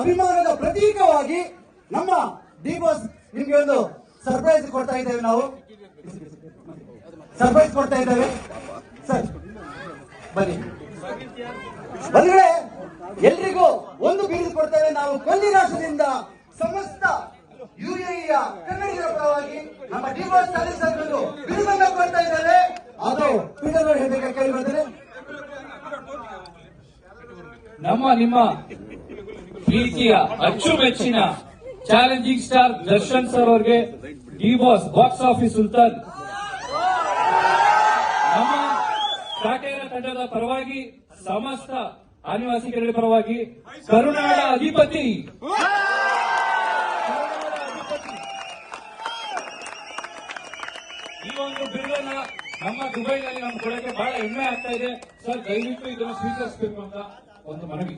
ಅಭಿಮಾನದ ಪ್ರತೀಕವಾಗಿ ನಮ್ಮ D boss ನಿಮ್ಗೆ ಒಂದು ಸರ್ಪ್ರೈಸ್ ಕೊಡ್ತಾ ಇದ್ದೇವೆ ನಾವು. ಸರ್ಪ್ರೈಸ್ ಕೊಡ್ತಾ ಇದ್ದೇವೆ. ಸರ್ ಬನ್ನಿ. ಬಂದ್ರೆ ಎಲ್ರಿಗೂ ಒಂದು ಬೀರು ಕೊಡ್ತೇವೆ. ನಾವು ಕೊಲ್ಲಿ ರಾಷ್ಟ್ರದಿಂದ ಸಮಸ್ತ ಯುಎಇಯ ಕನ್ನಡಿಗರ ಪರವಾಗಿ ನಮ್ಮ ಡಿ ಬಾಸ್ ಸಲ್ಲಿಸಲು ಕೊಡ್ತಾ ಇದ್ದೇವೆ ಅದು ಪೀಟರ್ ಹೇಳ್ಬೇಕಾಗಿ ಹೇಳಬೇಕು ಕೇಳಿ ನಮ್ಮ, ನಿಮ್ಮ ಪ್ರೀತಿಯ ಅಚ್ಚುಮೆಚ್ಚಿನ ಚಾಲೆಂಜಿಂಗ್ ಸ್ಟಾರ್ ದರ್ಶನ್ ಸರ್ ಅವರಿಗೆ D boss box office Sultan. ನಮ್ಮ ಕಾಟೇರ ತಂಡದ ಪರವಾಗಿ, ಸಮಸ್ತ ಆನಿವಾಸಿಗಳ ಪರವಾಗಿ ಕರುನಾಡ ಅಧಿಪತಿ. ಈ ಒಂದು ಬಿರುದನ್ನ ನಮ್ಮ ದುಬೈನಲ್ಲಿ ನಮ್ಮ ಕೊಡಕ್ಕೆ ಬಹಳ ಹೆಮ್ಮೆ ಆಗ್ತಾ ಇದೆ. ಸರ್, ದಯವಿಟ್ಟು ಇದನ್ನು ಸ್ವೀಕರಿಸಬೇಕು ಅಂತ ಒಂದು ಮನವಿ.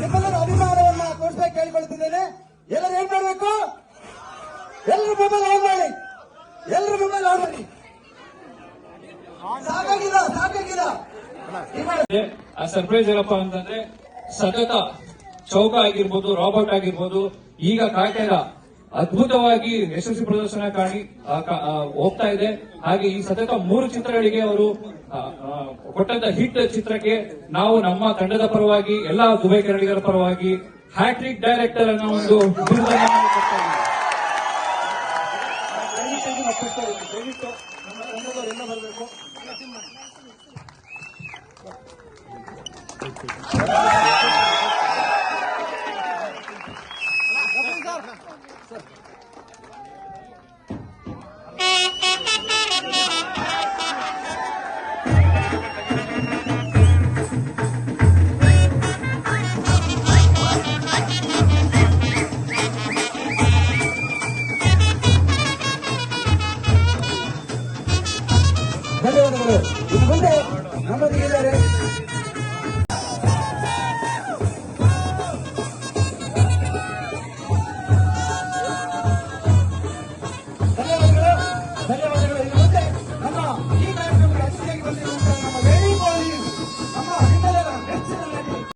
ನಿಮ್ಮೆಲ್ಲರ ಅಭಿಮಾನವನ್ನ ತೋರಿಸ್ಬೇಕು ಕೇಳಿಕೊಳ್ತಿದ್ದೇನೆ ಎಲ್ಲರೂ ಏನ್ ಎಲ್ಲರೂ ಮೊಬೈಲ್ ಆನ್ ಮಾಡಿ ಎಲ್ಲರೂ ಮೊಬೈಲ್ ಆನ್ ಮಾಡಿ ಸರ್ಪ್ರೈಸ್ ಏನಪ್ಪಾ ಅಂತಂದ್ರೆ ಸತತ ಚೌಕ ಆಗಿರ್ಬೋದು ರಾಬರ್ಟ್ ಆಗಿರ್ಬೋದು, ಈಗ ಕಾಟೆರ ಅದ್ಭುತವಾಗಿ ಯಶಸ್ವಿ ಪ್ರದರ್ಶನ ಕಾಣಿ ಹೋಗ್ತಾ ಇದೆ. ಹಾಗೆ ಈ ಸತತ ಮೂರು ಚಿತ್ರಗಳಿಗೆ ಅವರು ಕೊಟ್ಟಂತ ಹಿಟ್ ಚಿತ್ರಕ್ಕೆ ನಾವು ನಮ್ಮ ತಂಡದ ಪರವಾಗಿ, ಎಲ್ಲ ದುಬೈ ಕನ್ನಡಿಗರ ಪರವಾಗಿ ಹ್ಯಾಟ್ರಿಕ್ ಡೈರೆಕ್ಟರ್ ಅನ್ನೋ ಒಂದು ಬಿರುದನ್ನ ಧನ್ಯವಾದಗಳು. ಇನ್ನು ಮುಂದೆ ನಮ್ಮೊಂದಿಗೆ ಇದ್ದಾರೆ.